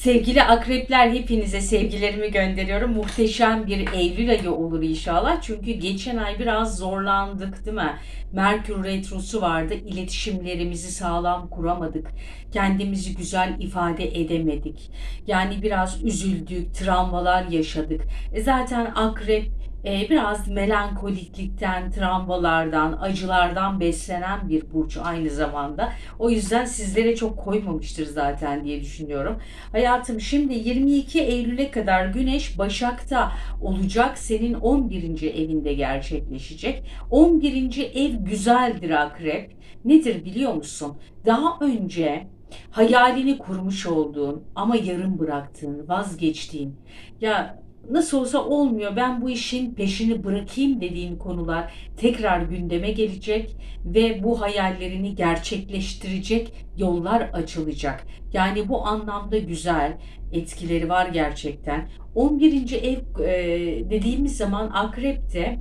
Sevgili akrepler hepinize sevgilerimi gönderiyorum. Muhteşem bir Eylül ayı olur inşallah. Çünkü geçen ay biraz zorlandık değil mi? Merkür Retrosu vardı. İletişimlerimizi sağlam kuramadık. Kendimizi güzel ifade edemedik. Yani biraz üzüldük, travmalar yaşadık. E zaten akrep e, biraz melankoliklikten, travmalardan, acılardan beslenen bir burç aynı zamanda. O yüzden sizlere çok koymamıştır zaten diye düşünüyorum. Hayatım şimdi 22 Eylül'e kadar Güneş Başak'ta olacak. Senin 11. evinde gerçekleşecek. 11. ev güzeldir akrep. Nedir biliyor musun? Daha önce hayalini kurmuş olduğun ama yarım bıraktığın, vazgeçtiğin ya nasıl olsa olmuyor ben bu işin peşini bırakayım dediğin konular tekrar gündeme gelecek ve bu hayallerini gerçekleştirecek yollar açılacak. Yani bu anlamda güzel etkileri var gerçekten. 11. ev e, dediğimiz zaman akrepte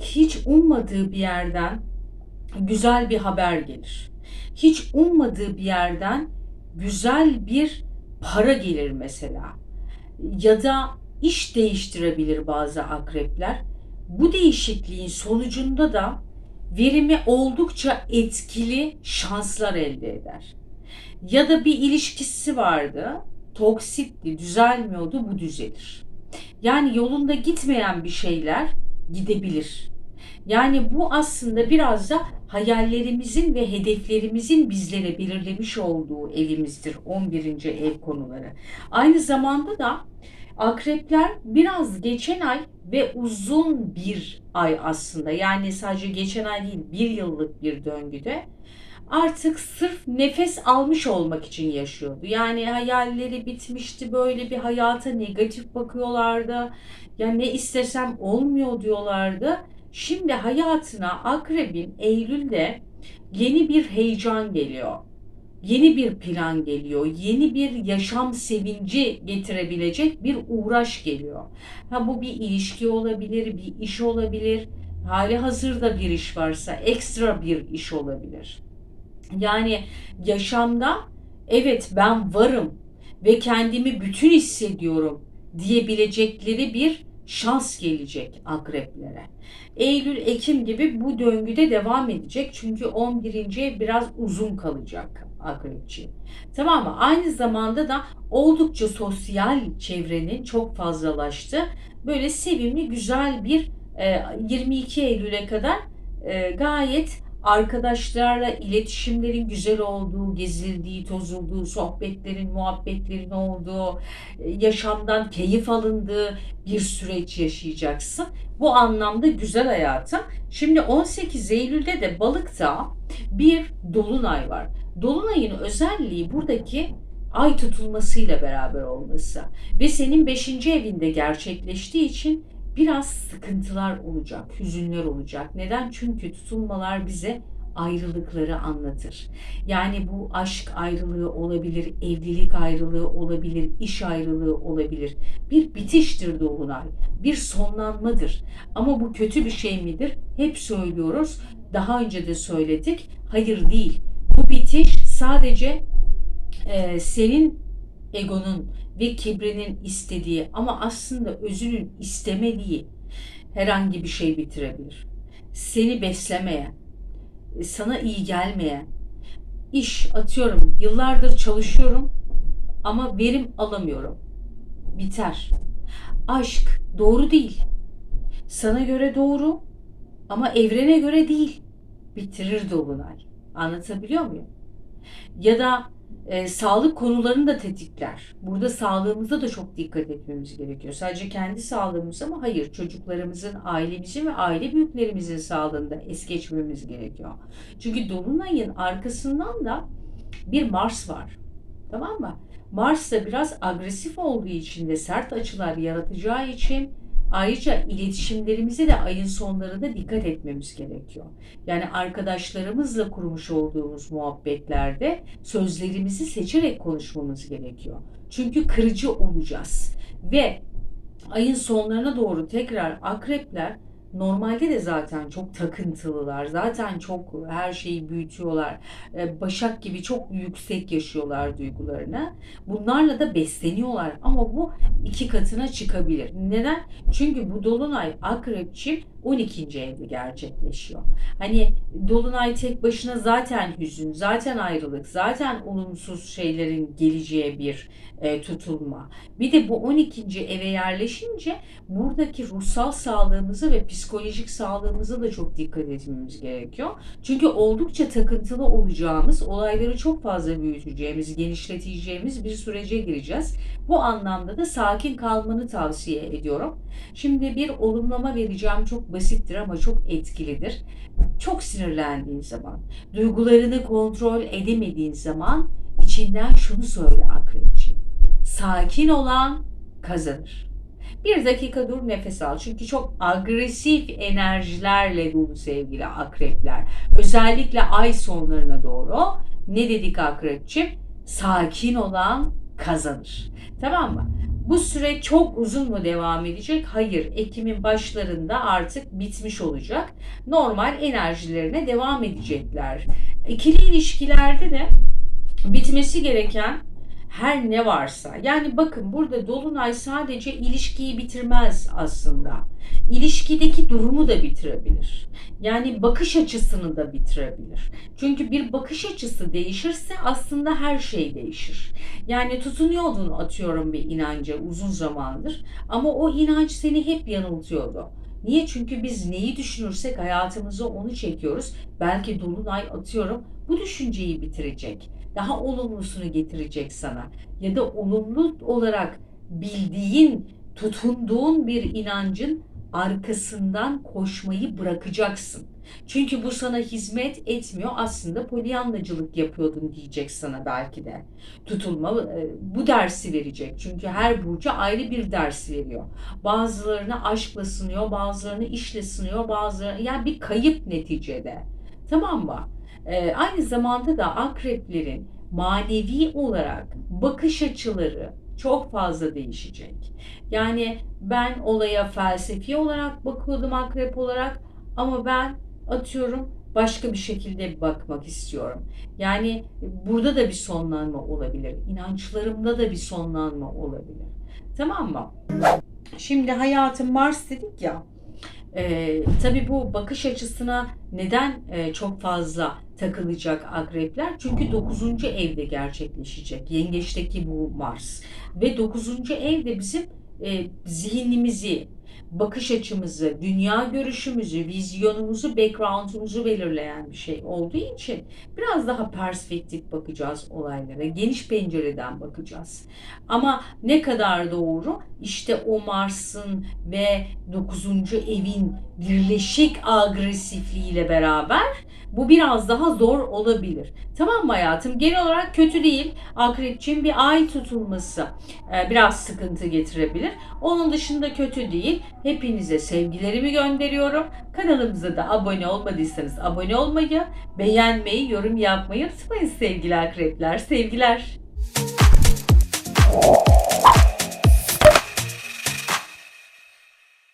hiç ummadığı bir yerden güzel bir haber gelir. Hiç ummadığı bir yerden güzel bir para gelir mesela. Ya da iş değiştirebilir bazı akrepler. Bu değişikliğin sonucunda da verimi oldukça etkili şanslar elde eder. Ya da bir ilişkisi vardı, toksitti, düzelmiyordu, bu düzelir. Yani yolunda gitmeyen bir şeyler gidebilir. Yani bu aslında biraz da hayallerimizin ve hedeflerimizin bizlere belirlemiş olduğu evimizdir 11. ev konuları. Aynı zamanda da akrepler biraz geçen ay ve uzun bir ay aslında yani sadece geçen ay değil bir yıllık bir döngüde artık sırf nefes almış olmak için yaşıyordu. Yani hayalleri bitmişti böyle bir hayata negatif bakıyorlardı. Ya ne istesem olmuyor diyorlardı. Şimdi hayatına akrebin Eylül'de yeni bir heyecan geliyor. Yeni bir plan geliyor. Yeni bir yaşam sevinci getirebilecek bir uğraş geliyor. Ha bu bir ilişki olabilir, bir iş olabilir. Hali hazırda bir iş varsa ekstra bir iş olabilir. Yani yaşamda evet ben varım ve kendimi bütün hissediyorum diyebilecekleri bir şans gelecek akreplere. Eylül, Ekim gibi bu döngüde devam edecek. Çünkü 11. biraz uzun kalacak akrep için. Tamam mı? Aynı zamanda da oldukça sosyal çevrenin çok fazlalaştı. Böyle sevimli, güzel bir 22 Eylül'e kadar gayet arkadaşlarla iletişimlerin güzel olduğu, gezildiği, tozulduğu, sohbetlerin, muhabbetlerin olduğu, e, yaşamdan keyif alındığı bir süreç yaşayacaksın. Bu anlamda güzel hayatım. Şimdi 18 Eylül'de de Balık'ta bir dolunay var. Dolunayın özelliği buradaki ay tutulmasıyla beraber olması ve senin 5. evinde gerçekleştiği için biraz sıkıntılar olacak, hüzünler olacak. Neden? Çünkü tutulmalar bize ayrılıkları anlatır. Yani bu aşk ayrılığı olabilir, evlilik ayrılığı olabilir, iş ayrılığı olabilir. Bir bitiştir dolunay, bir sonlanmadır. Ama bu kötü bir şey midir? Hep söylüyoruz. Daha önce de söyledik. Hayır değil. Bu bitiş sadece e, senin egonun ve kibrinin istediği ama aslında özünün istemediği herhangi bir şey bitirebilir. Seni beslemeyen, sana iyi gelmeyen, iş atıyorum yıllardır çalışıyorum ama verim alamıyorum. Biter. Aşk doğru değil. Sana göre doğru ama evrene göre değil. Bitirir dolunay. Anlatabiliyor muyum? Ya da e, sağlık konularını da tetikler. Burada sağlığımıza da çok dikkat etmemiz gerekiyor. Sadece kendi sağlığımız ama hayır çocuklarımızın, ailemizin ve aile büyüklerimizin sağlığında es geçmemiz gerekiyor. Çünkü Dolunay'ın arkasından da bir Mars var. Tamam mı? Mars da biraz agresif olduğu için de sert açılar yaratacağı için Ayrıca iletişimlerimize de ayın sonlarında dikkat etmemiz gerekiyor. Yani arkadaşlarımızla kurmuş olduğumuz muhabbetlerde sözlerimizi seçerek konuşmamız gerekiyor. Çünkü kırıcı olacağız. Ve ayın sonlarına doğru tekrar akrepler normalde de zaten çok takıntılılar. Zaten çok her şeyi büyütüyorlar. Ee, Başak gibi çok yüksek yaşıyorlar duygularını. Bunlarla da besleniyorlar ama bu iki katına çıkabilir. Neden? Çünkü bu dolunay akrepçi 12. evde gerçekleşiyor. Hani dolunay tek başına zaten hüzün, zaten ayrılık, zaten olumsuz şeylerin geleceği bir e, tutulma. Bir de bu 12. eve yerleşince buradaki ruhsal sağlığımızı ve psikolojik sağlığımıza da çok dikkat etmemiz gerekiyor. Çünkü oldukça takıntılı olacağımız, olayları çok fazla büyüteceğimiz, genişleteceğimiz bir sürece gireceğiz. Bu anlamda da sakin kalmanı tavsiye ediyorum. Şimdi bir olumlama vereceğim çok basittir ama çok etkilidir. Çok sinirlendiğin zaman, duygularını kontrol edemediğin zaman içinden şunu söyle akrepçi. Sakin olan kazanır. Bir dakika dur nefes al. Çünkü çok agresif enerjilerle dolu sevgili akrepler. Özellikle ay sonlarına doğru ne dedik akrepçim? Sakin olan kazanır. Tamam mı? Bu süre çok uzun mu devam edecek? Hayır. Ekim'in başlarında artık bitmiş olacak. Normal enerjilerine devam edecekler. İkili ilişkilerde de bitmesi gereken her ne varsa. Yani bakın burada Dolunay sadece ilişkiyi bitirmez aslında. İlişkideki durumu da bitirebilir. Yani bakış açısını da bitirebilir. Çünkü bir bakış açısı değişirse aslında her şey değişir. Yani tutunuyordun atıyorum bir inanca uzun zamandır ama o inanç seni hep yanıltıyordu. Niye? Çünkü biz neyi düşünürsek hayatımıza onu çekiyoruz. Belki Dolunay atıyorum bu düşünceyi bitirecek daha olumlusunu getirecek sana. Ya da olumlu olarak bildiğin, tutunduğun bir inancın arkasından koşmayı bırakacaksın. Çünkü bu sana hizmet etmiyor. Aslında polyanlacılık yapıyordun diyecek sana belki de. Tutulma e, bu dersi verecek. Çünkü her burcu ayrı bir ders veriyor. Bazılarını aşkla sınıyor, bazılarını işle sınıyor, bazılarını yani bir kayıp neticede. Tamam mı? Ee, aynı zamanda da akreplerin manevi olarak bakış açıları çok fazla değişecek. Yani ben olaya felsefi olarak bakıyordum akrep olarak ama ben atıyorum başka bir şekilde bakmak istiyorum. Yani burada da bir sonlanma olabilir. İnançlarımda da bir sonlanma olabilir. Tamam mı? Şimdi hayatım Mars dedik ya. E, tabii bu bakış açısına neden e, çok fazla takılacak akrepler? Çünkü 9. evde gerçekleşecek. Yengeçteki bu Mars. Ve 9. evde bizim e, zihnimizi, bakış açımızı, dünya görüşümüzü, vizyonumuzu, background'umuzu belirleyen bir şey olduğu için biraz daha perspektif bakacağız olaylara. Geniş pencereden bakacağız. Ama ne kadar doğru? İşte o Mars'ın ve 9. evin birleşik agresifliğiyle beraber bu biraz daha zor olabilir. Tamam mı hayatım? Genel olarak kötü değil. Akrepçin bir ay tutulması e, biraz sıkıntı getirebilir. Onun dışında kötü değil. Hepinize sevgilerimi gönderiyorum. Kanalımıza da abone olmadıysanız abone olmayı, beğenmeyi, yorum yapmayı unutmayın sevgili akrepler. Sevgiler.